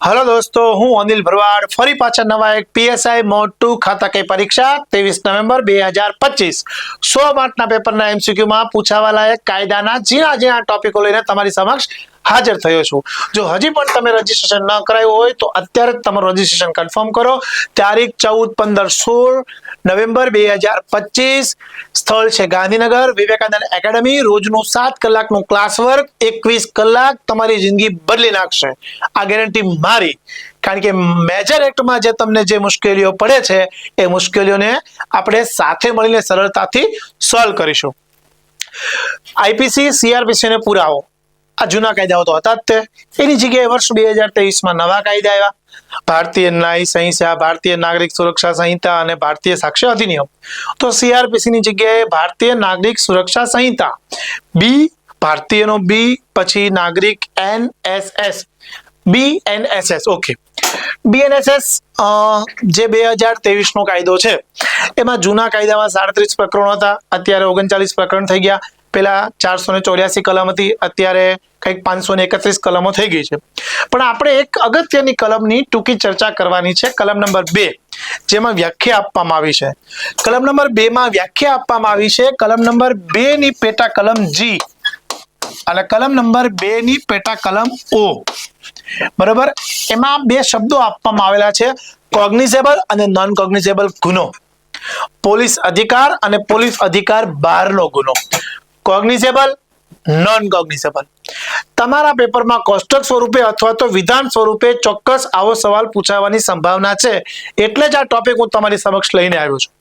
Hello દોસ્તો, હું અનિલ ભરવાડ. ફરી પાછા નવા એક પીએસઆઈ મોડ ટુ ખાતા કઈ પરીક્ષા? ત્રેવીસ નવેમ્બર બે હજાર પચીસ. સો માર્કના પેપરના એમસીક્યુમાં પૂછાવા લાયક કાયદાના ઝીણા ઝીણા ટોપિકો લઈને તમારી સમક્ષ હાજર થયો છું. જો હજી પણ તમે રજીસ્ટ્રેશન ન કરાયું હોય, તો અત્યારે જ તમારું રજીસ્ટ્રેશન કન્ફર્મ કરો. તારીખ ચૌદ પંદર સોળ નવેમ્બર બે હજાર પચીસ સ્થળ છે ગાંધીનગર વિવેકાનંદ એકેડમી. રોજનું સાત કલાકનો ક્લાસ વર્ક એકવીસ કલાક તમારી જિંદગી બદલી નાખશે. આ ગેરંટી મારી. કારણ કે મેજર એક્ટમાં જે તમને જે મુશ્કેલીઓ પડે છે, એ મુશ્કેલીઓને આપણે સાથે મળીને સરળતાથી સોલ્વ કરીશું. આઈપીસી સીઆરપીસીને પુરાવો. આ જૂના કાયદાઓ તો હતા જ તે. એની જગ્યાએ વર્ષ બે હજાર તેવીસમાં નવા કાયદા આવ્યા. ભારતીય ન્યાય સંહિતા, ભારતીય નાગરિક સુરક્ષા સંહિતા અને ભારતીય સાક્ષ્ય અધિનિયમ. તો સીઆરપીસી ની જગ્યાએ ભારતીય નાગરિક સુરક્ષા સંહિતા. બી ભારતીયનો બી પછી નાગરિક NSS B NSS okay BNSS જે બે હજાર તેવીસનો કાયદો છે, એમાં જૂના કાયદામાં સાડત્રીસ પ્રકરણો હતા, અત્યારે ઓગણચાલીસ પ્રકરણ થઈ ગયા. પેલા ચારસો ને ચોર્યાસી કલમ હતી અત્યારે કંઈક પાંચસો ને એકત્રીસ કલમો થઈ ગઈ છે. પણ આપણે એક અગત્યની કલમની ટૂંકી ચર્ચા કરવાની છે, કલમ નંબર બે, જેમાં વ્યાખ્યા આપવામાં આવી છે. કલમ નંબર બે માં વ્યાખ્યા આપવામાં આવી છે, કલમ નંબર બે ની પેટા કલમ જી અને કલમ નંબર બે ની પેટા કલમ ઓ બરાબર? એમાં બે શબ્દો આપવામાં આવેલા છે કોગ્નિઝેબલ અને નોન કોગ્નિઝેબલ ગુનો. પોલીસ અધિકાર અને પોલીસ અધિકાર બહારનો ગુનો. કોગ્નિઝેબલ નોન કોગ્નિઝેબલ તમારા પેપરમાં કોષ્ટક સ્વરૂપે અથવા તો વિધાન સ્વરૂપે ચોક્કસ આવો સવાલ પૂછાવાની સંભાવના છે, એટલે જ આ ટોપિક હું તમારી સમક્ષ લઈને આવ્યો છું.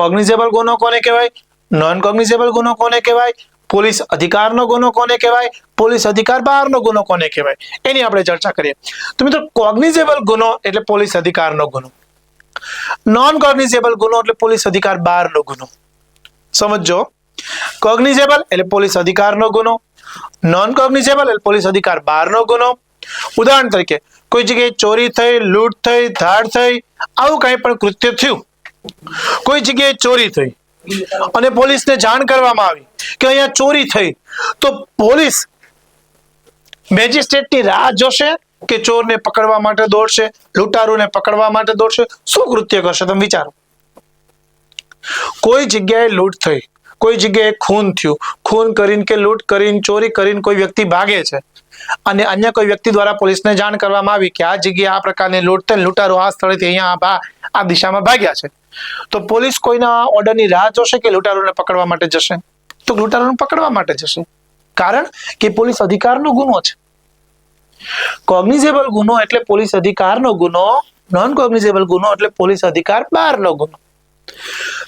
કોગ્નિઝેબલ ગુનો કોને કહેવાય? નોન કોગ્નિઝેબલ ગુનો કોને કહેવાય? પોલીસ અધિકારનો ગુનો કોને કહેવાય? પોલીસ અધિકાર બહારનો ગુનો કોને કહેવાય? એની આપણે ચર્ચા કરીએ. તો મિત્રો કોગ્નિઝેબલ ગુનો એટલે પોલીસ અધિકારનો ગુનો નોન કોગ્નિઝેબલ ગુનો એટલે પોલીસ અધિકાર બહારનો ગુનો સમજો કોગ્નિઝેબલ એટલે પોલીસ અધિકારનો ગુનો. નોન કોગ્નિઝેબલ એટલે પોલીસ અધિકાર બહારનો ગુનો. ઉદાહરણ તરીકે, કોઈ જગ્યાએ ચોરી થઈ, લૂંટ થઈ, ધાડ થઈ, આવું કંઈ પણ કૃત્ય થયું. કોઈ જગ્યાએ ચોરી થઈ અને પોલીસને જાણ કરવામાં આવી કે અહીંયા ચોરી થઈ, તો પોલીસ મેજિસ્ટ્રેટની રાહ જોશે કે ચોરને પકડવા માટે દોડશે, લૂંટારૂને પકડવા માટે દોડશે, શું કૃત્ય કરશે તમે વિચારો. કોઈ જગ્યાએ લૂંટ થઈ કોઈ જગ્યાએ ખૂન થયું. ખૂન કરીને કે લૂંટ કરીને, ચોરી કરીને કોઈ વ્યક્તિ ભાગે છે. અને અન્ય કોઈ વ્યક્તિ દ્વારા પોલીસને જાણ કરવામાં આવી કે આ જગ્યાએ આ પ્રકારની લૂંટ થઈ લૂંટારો આ સ્થળેથી અહીંયા આ દિશામાં ભાગ્યા છે. તો પોલીસ કોઈના ઓર્ડરની રાહ જોશે કે લૂંટારોને પકડવા માટે જશે? તો લૂંટારોને પકડવા માટે જશે. કારણ કે પોલીસ અધિકારનો ગુનો છે. કોગ્નિઝેબલ ગુનો એટલે પોલીસ અધિકારનો ગુનો નોન કોગ્નિઝેબલ ગુનો એટલે પોલીસ અધિકાર બહારનો ગુનો.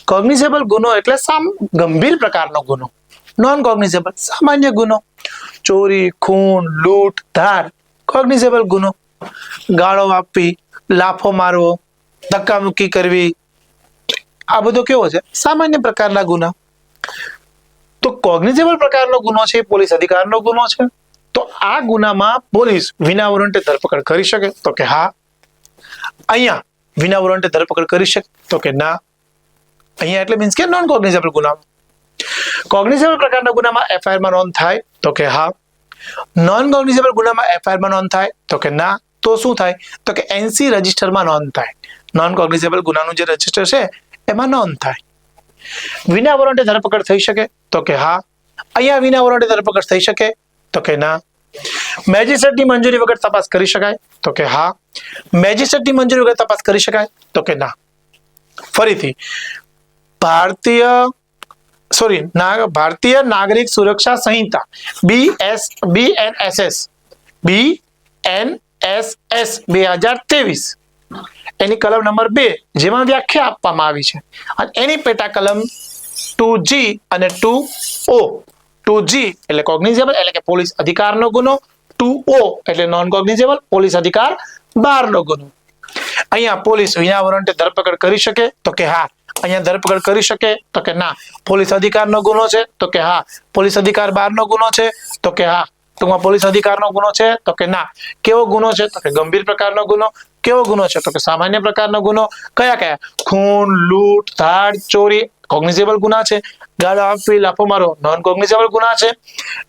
કોગ્નિઝેબલ ગુનો એટલે સામ ગંભીર પ્રકારનો ગુનો નોન કોગ્નિઝેબલ સામાન્ય ગુનો ચોરી ખૂન લૂંટ ધાર કોગ્નિઝેબલ ગુનો ગાળો આપવી લાફો મારવો ધક્કામુક્કી કરવી આ બધો કેવો છે સામાન્ય પ્રકારના ગુના તો કોગ્નિઝેબલ પ્રકારનો ગુનો છે એ પોલીસ અધિકારનો ગુનો છે તો આ ગુનામાં પોલીસ વિના વોરંટે ધરપકડ કરી શકે તો કે હા અહીંયા વિના વોરંટે ધરપકડ કરી શકે તો કે ના અહીંયા એટલે મીન્સ કે નોન કોગ્નિઝેબલ ગુના કોગ્નિઝેબલ પ્રકારના ગુનામાં એફઆઈઆરમાં નોંધ થાય, તો કે હા. નોન કોગ્નિઝેબલ ગુનામાં એફઆઈઆરમાં નોંધ થાય, તો કે ના. તો શું થાય? તો કે એનસી રજિસ્ટરમાં નોંધ થાય. નોન કોગ્નિઝેબલ ગુનાનું જે રજિસ્ટર છે, એમાં નોંધ થાય. વિના વોરંટે ધરપકડ થઈ શકે, તો કે હા. અહીંયા વિના વોરંટે ધરપકડ થઈ શકે, તો કે ના. મેજિસ્ટ્રેટની મંજૂરી વગર તપાસ કરી શકાય, તો કે હા. મેજિસ્ટ્રેટની મંજૂરી વગર તપાસ કરી શકાય, તો કે ના. ફરીથી ભારતીય sorry Bharatiya Nagarik Suraksha Sanhita B S B N S S B N S S બે હજાર ત્રેવીસ એની કલમ નંબર બે, જેમાં વ્યાખ્યા આપવામાં આવી છે. અને એની પેટા કલમ ટુ જી અને ટુ ઓ ટુ જી એટલે કોગ્નિઝેબલ એટલે કે પોલીસ અધિકારનો ગુનો. ટુ ઓ એટલે નોન કોગ્નિઝેબલ પોલીસ અધિકાર બહારનો ગુનો. અહીંયા પોલીસ વિના વોરંટે ધરપકડ કરી શકે તો કે હા અહીંયા ધરપકડ કરી શકે તો કે ના પોલીસ અધિકારનો ગુનો છે તો કે હા પોલીસ અધિકાર બહારનો ગુનો છે તો કે હા ટૂંકમાં પોલીસ અધિકારનો ગુનો છે તો કે ના કેવો ગુનો છે તો કે ગંભીર પ્રકારનો ગુનો કેવો ગુનો છે તો કે સામાન્ય પ્રકારનો ગુનો કયા કયા ખૂન લૂંટ ધાડ ચોરી કોગ્નિઝેબલ ગુના છે ગાળો આપવી લાફો મારો નોન કોગ્નિઝેબલ ગુના છે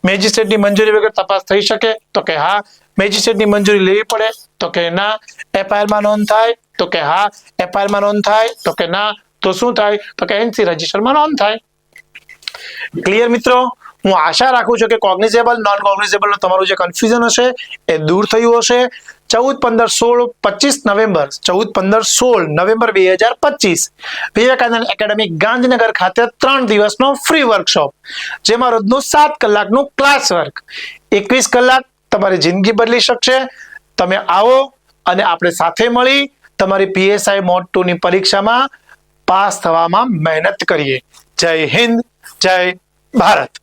મેજિસ્ટ્રેટની મંજૂરી વગર તપાસ થઈ શકે તો કે હા મેજિસ્ટ્રેટની મંજૂરી લેવી પડે તો કે ના એફઆઈઆરમાં નોંધ થાય તો કે હા એફઆઈઆરમાં નોંધ થાય તો કે ના તો શું થાય? તો કે એનસી રજિસ્ટરમાં નોંધ થાય. ક્લિયર મિત્રો? હું આશા રાખું છું કે કોગ્નિઝેબલ નોન કોગ્નિઝેબલ તમારું જે કન્ફ્યુઝન હશે, એ દૂર થયું હશે. ચૌદ પંદર સોળ પચીસ નવેમ્બર, ચૌદ પંદર સોળ નવેમ્બર બે હજાર પચીસ. વિવેકાનંદ એકેડેમી ગાંધીનગર ખાતે ત્રણ દિવસનો ફ્રી વર્કશોપ જેમાં રોજનું સાત કલાકનું ક્લાસ વર્ક એકવીસ કલાક તમારી જિંદગી બદલી શકશે. તમે આવો અને આપણે સાથે મળી તમારી પીએસઆઈ મોડ ટુ ની પરીક્ષામાં પાસ થવામાં મહેનત કરીએ. જય હિન્દ જય ભારત.